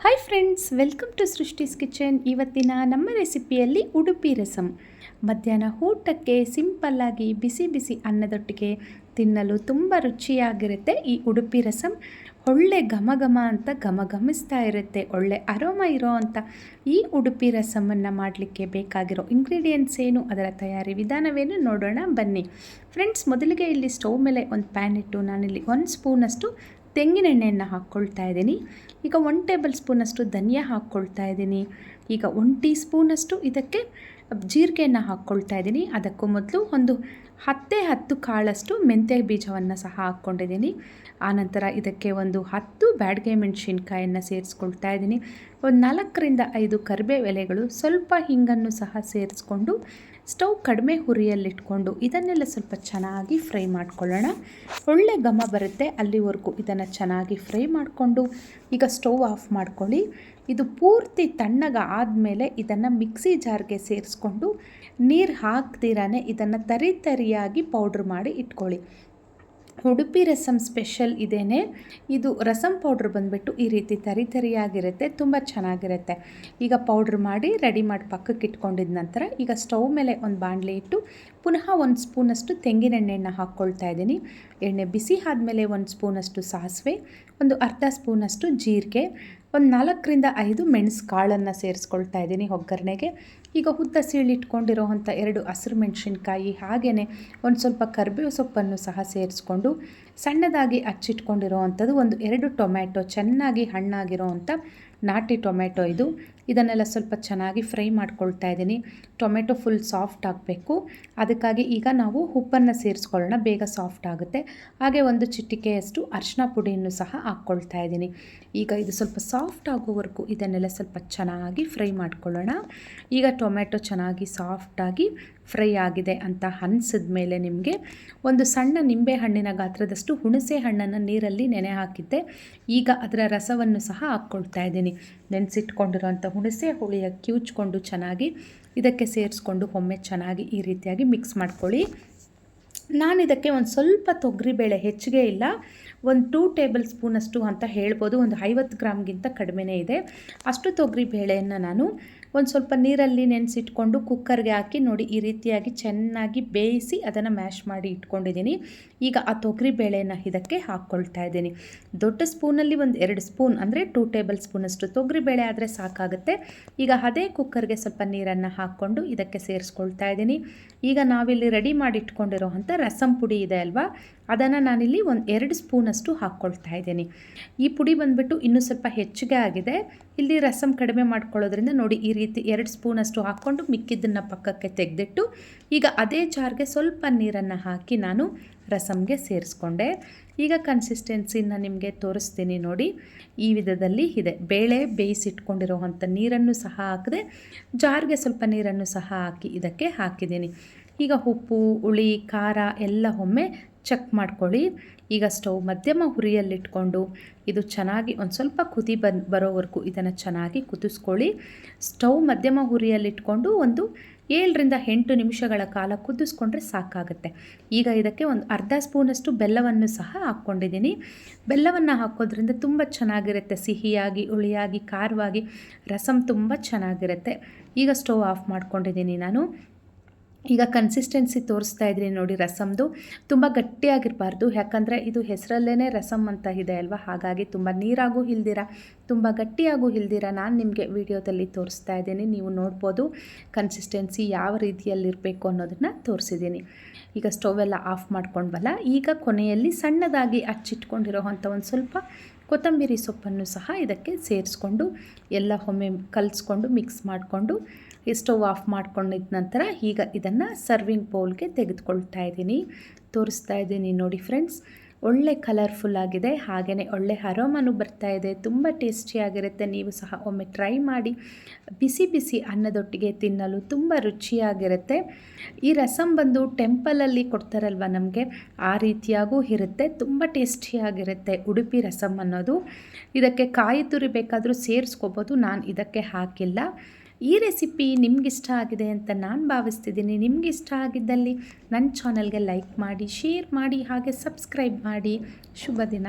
Hi friends welcome to Srishti's kitchen ಇವತ್ತಿನ ನಮ್ಮ ರೆಸಿಪಿಯಲ್ಲಿ ಉಡುಪಿ ರಸಂ ಮಧ್ಯಾಹ್ನ ಊಟಕ್ಕೆ ಸಿಂಪಲ್ಲಾಗಿ ಬಿಸಿ ಬಿಸಿ ಅನ್ನದೊಟ್ಟಿಗೆ ತಿನ್ನಲು ತುಂಬ ರುಚಿಯಾಗಿರುತ್ತೆ ಈ ಉಡುಪಿ ರಸಂ ಒಳ್ಳೆ ಘಮ ಘಮ ಅಂತ ಘಮ ಘಮಿಸ್ತಾ ಇರುತ್ತೆ ಒಳ್ಳೆ ಅರೋಮ ಇರೋ ಅಂಥ ಈ ಉಡುಪಿ ರಸಮನ್ನು ಮಾಡಲಿಕ್ಕೆ ಬೇಕಾಗಿರೋ ಇಂಗ್ರೀಡಿಯೆಂಟ್ಸ್ ಏನು ಅದರ ತಯಾರಿ ವಿಧಾನವೇನು ನೋಡೋಣ ಬನ್ನಿ ಫ್ರೆಂಡ್ಸ್ ಮೊದಲಿಗೆ ಇಲ್ಲಿ ಸ್ಟವ್ ಮೇಲೆ ಒಂದು ಪ್ಯಾನ್ ಇಟ್ಟು ನಾನಿಲ್ಲಿ ಒಂದು ಸ್ಪೂನಷ್ಟು ತೆಂಗಿನೆಣ್ಣೆಯನ್ನು ಹಾಕ್ಕೊಳ್ತಾ ಇದ್ದೀನಿ. ಈಗ ಒನ್ ಟೇಬಲ್ ಸ್ಪೂನಷ್ಟು ಧನಿಯಾ ಹಾಕ್ಕೊಳ್ತಾ ಇದ್ದೀನಿ. ಈಗ ಒನ್ ಟೀ ಸ್ಪೂನಷ್ಟು ಇದಕ್ಕೆ ಜೀರಿಗೆಯನ್ನು ಹಾಕ್ಕೊಳ್ತಾ ಇದ್ದೀನಿ. ಅದಕ್ಕೂ ಮೊದಲು ಒಂದು ಹತ್ತೇ ಹತ್ತು ಕಾಳಷ್ಟು ಮೆಂತ್ಯ ಬೀಜವನ್ನು ಸಹ ಹಾಕ್ಕೊಂಡಿದ್ದೀನಿ. ಆನಂತರ ಇದಕ್ಕೆ ಒಂದು ಹತ್ತು ಬ್ಯಾಡ್ಗೆ ಮೆಣಸಿನ್ಕಾಯನ್ನು ಸೇರಿಸ್ಕೊಳ್ತಾ ಇದ್ದೀನಿ. ಒಂದು ನಾಲ್ಕರಿಂದ ಐದು ಕರಿಬೇವು ಎಲೆಗಳು ಸ್ವಲ್ಪ ಹಿಂಗನ್ನು ಸಹ ಸೇರಿಸ್ಕೊಂಡು ಸ್ಟವ್ ಕಡಿಮೆ ಹುರಿಯಲ್ಲಿಟ್ಕೊಂಡು ಇದನ್ನೆಲ್ಲ ಸ್ವಲ್ಪ ಚೆನ್ನಾಗಿ ಫ್ರೈ ಮಾಡ್ಕೊಳ್ಳೋಣ. ಒಳ್ಳೆ ಘಮ ಬರುತ್ತೆ ಅಲ್ಲಿವರೆಗೂ ಇದನ್ನು ಚೆನ್ನಾಗಿ ಫ್ರೈ ಮಾಡಿಕೊಂಡು. ಈಗ ಸ್ಟವ್ ಆಫ್ ಮಾಡ್ಕೊಳ್ಳಿ. ಇದು ಪೂರ್ತಿ ತಣ್ಣಗ ಆದಮೇಲೆ ಇದನ್ನು ಮಿಕ್ಸಿ ಜಾರ್ಗೆ ಸೇರಿಸ್ಕೊಂಡು ನೀರು ಹಾಕ್ದಿರಾನೆ ಇದನ್ನು ತರಿ ತರಿಯಾಗಿ ಪೌಡ್ರ್ ಮಾಡಿ ಇಟ್ಕೊಳ್ಳಿ. ಉಡುಪಿ ರಸಂ ಸ್ಪೆಷಲ್ ಇದೇನೆ. ಇದು ರಸಂ ಪೌಡ್ರ್ ಬಂದುಬಿಟ್ಟು ಈ ರೀತಿ ತರಿ ತರಿಯಾಗಿರುತ್ತೆ, ತುಂಬ ಚೆನ್ನಾಗಿರುತ್ತೆ. ಈಗ ಪೌಡ್ರ್ ಮಾಡಿ, ರೆಡಿ ಮಾಡಿ ಪಕ್ಕಕ್ಕೆ ಇಟ್ಕೊಂಡಿದ ನಂತರ ಈಗ ಸ್ಟವ್ ಮೇಲೆ ಒಂದು ಬಾಣಲೆ ಇಟ್ಟು ಪುನಃ ಒಂದು ಸ್ಪೂನಷ್ಟು ತೆಂಗಿನೆಣ್ಣೆಯನ್ನು ಹಾಕ್ಕೊಳ್ತಾ ಇದ್ದೀನಿ. ಎಣ್ಣೆ ಬಿಸಿ ಆದಮೇಲೆ ಒಂದು ಸ್ಪೂನಷ್ಟು ಸಾಸಿವೆ, ಒಂದು ಅರ್ಧ ಸ್ಪೂನಷ್ಟು ಜೀರಿಗೆ, ಒಂದು ನಾಲ್ಕರಿಂದ ಐದು ಮೆಣಸು ಕಾಳನ್ನು ಸೇರಿಸ್ಕೊಳ್ತಾ ಇದ್ದೀನಿ ಒಗ್ಗರಣೆಗೆ. ಈಗ ಉದ್ದ ಸೀಳಿಟ್ಕೊಂಡಿರೋವಂಥ ಎರಡು ಹಸಿರು ಮೆಣಸಿನ್ಕಾಯಿ ಹಾಗೆಯೇ ಒಂದು ಸ್ವಲ್ಪ ಕರಿಬೇವು ಸೊಪ್ಪನ್ನು ಸಹ ಸೇರಿಸ್ಕೊಂಡು ಸಣ್ಣದಾಗಿ ಹಚ್ಚಿಟ್ಕೊಂಡಿರೋ ಅಂಥದ್ದು ಒಂದು ಎರಡು ಟೊಮ್ಯಾಟೊ ಚೆನ್ನಾಗಿ ಹಣ್ಣಾಗಿರೋ ಅಂಥ ನಾಟಿ ಟೊಮೆಟೊ ಇದು. ಇದನ್ನೆಲ್ಲ ಸ್ವಲ್ಪ ಚೆನ್ನಾಗಿ ಫ್ರೈ ಮಾಡ್ಕೊಳ್ತಾ ಇದ್ದೀನಿ. ಟೊಮೆಟೊ ಫುಲ್ ಸಾಫ್ಟ್ ಆಗಬೇಕು. ಅದಕ್ಕಾಗಿ ಈಗ ನಾವು ಉಪ್ಪನ್ನು ಸೇರಿಸ್ಕೊಳ್ಳೋಣ. ಬೇಗ ಸಾಫ್ಟ್ ಆಗುತ್ತೆ. ಹಾಗೆ ಒಂದು ಚಿಟಿಕೆಯಷ್ಟು ಅರಿಶಿನ ಪುಡಿಯನ್ನು ಸಹ ಹಾಕ್ಕೊಳ್ತಾ ಇದ್ದೀನಿ. ಈಗ ಇದು ಸ್ವಲ್ಪ ಸಾಫ್ಟ್ ಆಗೋವರೆಗೂ ಇದನ್ನೆಲ್ಲ ಸ್ವಲ್ಪ ಚೆನ್ನಾಗಿ ಫ್ರೈ ಮಾಡ್ಕೊಳ್ಳೋಣ. ಈಗ ಟೊಮೆಟೊ ಚೆನ್ನಾಗಿ ಸಾಫ್ಟಾಗಿ ಫ್ರೈ ಆಗಿದೆ ಅಂತ ಅನ್ಸಿದ ಮೇಲೆ ನಿಮಗೆ ಒಂದು ಸಣ್ಣ ನಿಂಬೆ ಹಣ್ಣಿನ ಗಾತ್ರದಷ್ಟು ಹುಣಸೆ ಹಣ್ಣನ್ನು ನೀರಲ್ಲಿ ನೆನೆ ಹಾಕಿದ್ದೆ. ಈಗ ಅದರ ರಸವನ್ನು ಸಹ ಹಾಕ್ಕೊಳ್ತಾ ಇದ್ದೀನಿ. ನೆನೆಸಿಟ್ಕೊಂಡಿರೋಂಥ ಹುಣಸೆ ಹುಳಿಯ ಕಿವುಚ್ಕೊಂಡು ಚೆನ್ನಾಗಿ ಇದಕ್ಕೆ ಸೇರಿಸ್ಕೊಂಡು ಒಮ್ಮೆ ಚೆನ್ನಾಗಿ ಈ ರೀತಿಯಾಗಿ ಮಿಕ್ಸ್ ಮಾಡ್ಕೊಳ್ಳಿ. ನಾನು ಇದಕ್ಕೆ ಒಂದು ಸ್ವಲ್ಪ ತೊಗರಿಬೇಳೆ ಹೆಚ್ಚಿಗೆ ಇಲ್ಲ. ಒಂದು ಟೂ ಟೇಬಲ್ ಸ್ಪೂನಷ್ಟು ಅಂತ ಹೇಳ್ಬೋದು. ಒಂದು ಐವತ್ತು ಗ್ರಾಮ್ಗಿಂತ ಕಡಿಮೆನೇ ಇದೆ. ಅಷ್ಟು ತೊಗರಿ ಬೇಳೆಯನ್ನು ನಾನು ಒಂದು ಸ್ವಲ್ಪ ನೀರಲ್ಲಿ ನೆನೆಸಿಟ್ಕೊಂಡು ಕುಕ್ಕರ್ಗೆ ಹಾಕಿ ನೋಡಿ ಈ ರೀತಿಯಾಗಿ ಚೆನ್ನಾಗಿ ಬೇಯಿಸಿ ಅದನ್ನು ಮ್ಯಾಶ್ ಮಾಡಿ ಇಟ್ಕೊಂಡಿದ್ದೀನಿ. ಈಗ ಆ ತೊಗರಿ ಬೇಳೆನ ಇದಕ್ಕೆ ಹಾಕ್ಕೊಳ್ತಾ ಇದ್ದೀನಿ. ದೊಡ್ಡ ಸ್ಪೂನಲ್ಲಿ ಒಂದು ಎರಡು ಸ್ಪೂನ್ ಅಂದರೆ ಟೂ ಟೇಬಲ್ ಸ್ಪೂನಷ್ಟು ತೊಗರಿ ಬೇಳೆ ಆದರೆ ಸಾಕಾಗುತ್ತೆ. ಈಗ ಅದೇ ಕುಕ್ಕರ್ಗೆ ಸ್ವಲ್ಪ ನೀರನ್ನು ಹಾಕ್ಕೊಂಡು ಇದಕ್ಕೆ ಸೇರಿಸ್ಕೊಳ್ತಾ ಇದ್ದೀನಿ. ಈಗ ನಾವಿಲ್ಲಿ ರೆಡಿ ಮಾಡಿ ಇಟ್ಕೊಂಡಿರೋ ಅಂಥ ರಸಂ ಪುಡಿ ಇದೆ ಅಲ್ವಾ? ಅದನ್ನು ನಾನಿಲ್ಲಿ ಒಂದು ಎರಡು ಸ್ಪೂನಷ್ಟು ಹಾಕ್ಕೊಳ್ತಾ ಇದ್ದೀನಿ. ಈ ಪುಡಿ ಬಂದುಬಿಟ್ಟು ಇನ್ನೂ ಸ್ವಲ್ಪ ಹೆಚ್ಚಿಗೆ ಆಗಿದೆ. ಇಲ್ಲಿ ರಸಮ್ ಕಡಿಮೆ ಮಾಡ್ಕೊಳ್ಳೋದ್ರಿಂದ ನೋಡಿ ಈ ರೀತಿ ಎರಡು ಸ್ಪೂನಷ್ಟು ಹಾಕ್ಕೊಂಡು ಮಿಕ್ಕಿದ್ದನ್ನು ಪಕ್ಕಕ್ಕೆ ತೆಗೆದಿಟ್ಟು ಈಗ ಅದೇ ಜಾರ್ಗೆ ಸ್ವಲ್ಪ ನೀರನ್ನು ಹಾಕಿ ನಾನು ರಸಮ್ಗೆ ಸೇರಿಸ್ಕೊಂಡೆ. ಈಗ ಕನ್ಸಿಸ್ಟೆನ್ಸಿನ ನಿಮಗೆ ತೋರಿಸ್ತೀನಿ ನೋಡಿ. ಈ ವಿಧದಲ್ಲಿ ಇದೆ. ಬೇಳೆ ಬೇಯಿಸಿಟ್ಕೊಂಡಿರೋ ಅಂಥ ನೀರನ್ನು ಸಹ ಹಾಕಿದೆ, ಜಾರ್ಗೆ ಸ್ವಲ್ಪ ನೀರನ್ನು ಸಹ ಹಾಕಿ ಇದಕ್ಕೆ ಹಾಕಿದ್ದೀನಿ. ಈಗ ಉಪ್ಪು, ಹುಳಿ, ಖಾರ ಎಲ್ಲ ಒಮ್ಮೆ ಚೆಕ್ ಮಾಡ್ಕೊಳ್ಳಿ. ಈಗ ಸ್ಟವ್ ಮಧ್ಯಮ ಹುರಿಯಲ್ಲಿಟ್ಕೊಂಡು ಇದು ಚೆನ್ನಾಗಿ ಒಂದು ಸ್ವಲ್ಪ ಕುದಿ ಬನ್, ಬರೋವರೆಗೂ ಇದನ್ನು ಚೆನ್ನಾಗಿ ಕುದಿಸ್ಕೊಳ್ಳಿ. ಸ್ಟವ್ ಮಧ್ಯಮ ಹುರಿಯಲ್ಲಿಟ್ಕೊಂಡು ಒಂದು ಏಳರಿಂದ ಎಂಟು ನಿಮಿಷಗಳ ಕಾಲ ಕುದಿಸ್ಕೊಂಡ್ರೆ ಸಾಕಾಗುತ್ತೆ. ಈಗ ಇದಕ್ಕೆ ಒಂದು ಅರ್ಧ ಸ್ಪೂನಷ್ಟು ಬೆಲ್ಲವನ್ನು ಸಹ ಹಾಕ್ಕೊಂಡಿದ್ದೀನಿ. ಬೆಲ್ಲವನ್ನು ಹಾಕೋದ್ರಿಂದ ತುಂಬ ಚೆನ್ನಾಗಿರುತ್ತೆ. ಸಿಹಿಯಾಗಿ, ಹುಳಿಯಾಗಿ, ಖಾರವಾಗಿ ರಸಮ್ ತುಂಬ ಚೆನ್ನಾಗಿರುತ್ತೆ. ಈಗ ಸ್ಟವ್ ಆಫ್ ಮಾಡ್ಕೊಂಡಿದ್ದೀನಿ ನಾನು. ಈಗ ಕನ್ಸಿಸ್ಟೆನ್ಸಿ ತೋರಿಸ್ತಾ ಇದ್ದೀನಿ ನೋಡಿ ರಸಮ್ದು. ತುಂಬ ಗಟ್ಟಿಯಾಗಿರಬಾರ್ದು. ಯಾಕಂದರೆ ಇದು ಹೆಸರಲ್ಲೇ ರಸಮ್ ಅಂತ ಇದೆ ಅಲ್ವಾ? ಹಾಗಾಗಿ ತುಂಬ ನೀರಾಗೂ ಇಲ್ದಿರ ತುಂಬ ಗಟ್ಟಿಯಾಗೂ ಇಲ್ದಿರ ನಾನು ನಿಮಗೆ ವಿಡಿಯೋದಲ್ಲಿ ತೋರಿಸ್ತಾ ಇದ್ದೀನಿ. ನೀವು ನೋಡ್ಬೋದು ಕನ್ಸಿಸ್ಟೆನ್ಸಿ ಯಾವ ರೀತಿಯಲ್ಲಿರಬೇಕು ಅನ್ನೋದನ್ನು ತೋರಿಸಿದ್ದೀನಿ. ಈಗ ಸ್ಟೋವೆಲ್ಲ ಆಫ್ ಮಾಡ್ಕೊಂಡ್ವಲ್ಲ? ಈಗ ಕೊನೆಯಲ್ಲಿ ಸಣ್ಣದಾಗಿ ಹಚ್ಚಿಟ್ಕೊಂಡಿರೋ ಅಂಥ ಒಂದು ಸ್ವಲ್ಪ ಕೊತ್ತಂಬರಿ ಸೊಪ್ಪನ್ನು ಸಹ ಇದಕ್ಕೆ ಸೇರಿಸ್ಕೊಂಡು ಎಲ್ಲ ಒಮ್ಮೆ ಕಲಿಸ್ಕೊಂಡು ಮಿಕ್ಸ್ ಮಾಡಿಕೊಂಡು ಸ್ಟವ್ ಆಫ್ ಮಾಡ್ಕೊಂಡಿದ್ದ ನಂತರ ಈಗ ಇದನ್ನು ಸರ್ವಿಂಗ್ ಬೌಲ್ಗೆ ತೆಗೆದುಕೊಳ್ತಾ ಇದ್ದೀನಿ. ತೋರಿಸ್ತಾ ಇದ್ದೀನಿ ನೋಡಿ ಫ್ರೆಂಡ್ಸ್ ಒಳ್ಳೆ ಕಲರ್ಫುಲ್ ಆಗಿದೆ. ಹಾಗೆಯೇ ಒಳ್ಳೆ ಹರೋಮನು ಬರ್ತಾ ಇದೆ. ತುಂಬ ಟೇಸ್ಟಿಯಾಗಿರುತ್ತೆ ನೀವು ಸಹ ಒಮ್ಮೆ ಟ್ರೈ ಮಾಡಿ. ಬಿಸಿ ಬಿಸಿ ಅನ್ನದೊಟ್ಟಿಗೆ ತಿನ್ನಲು ತುಂಬ ರುಚಿಯಾಗಿರುತ್ತೆ. ಈ ರಸಂ ಬಂದು ಟೆಂಪಲಲ್ಲಿ ಕೊಡ್ತಾರಲ್ವ ನಮಗೆ? ಆ ರೀತಿಯಾಗೂ ಇರುತ್ತೆ. ತುಂಬ ಟೇಸ್ಟಿಯಾಗಿರುತ್ತೆ ಉಡುಪಿ ರಸಂ ಅನ್ನೋದು. ಇದಕ್ಕೆ ಕಾಯಿ ತುರಿ ಬೇಕಾದರೂ ಸೇರಿಸ್ಕೋಬೋದು. ನಾನು ಇದಕ್ಕೆ ಹಾಕಿಲ್ಲ. ಈ ರೆಸಿಪಿ ನಿಮಗಿಷ್ಟ ಆಗಿದೆ ಅಂತ ನಾನು ಭಾವಿಸ್ತಿದ್ದೀನಿ. ನಿಮಗಿಷ್ಟ ಆಗಿದ್ದಲ್ಲಿ ನನ್ನ ಚಾನಲ್ಗೆ ಲೈಕ್ ಮಾಡಿ, ಶೇರ್ ಮಾಡಿ, ಹಾಗೆ ಸಬ್ಸ್ಕ್ರೈಬ್ ಮಾಡಿ. ಶುಭ ದಿನ.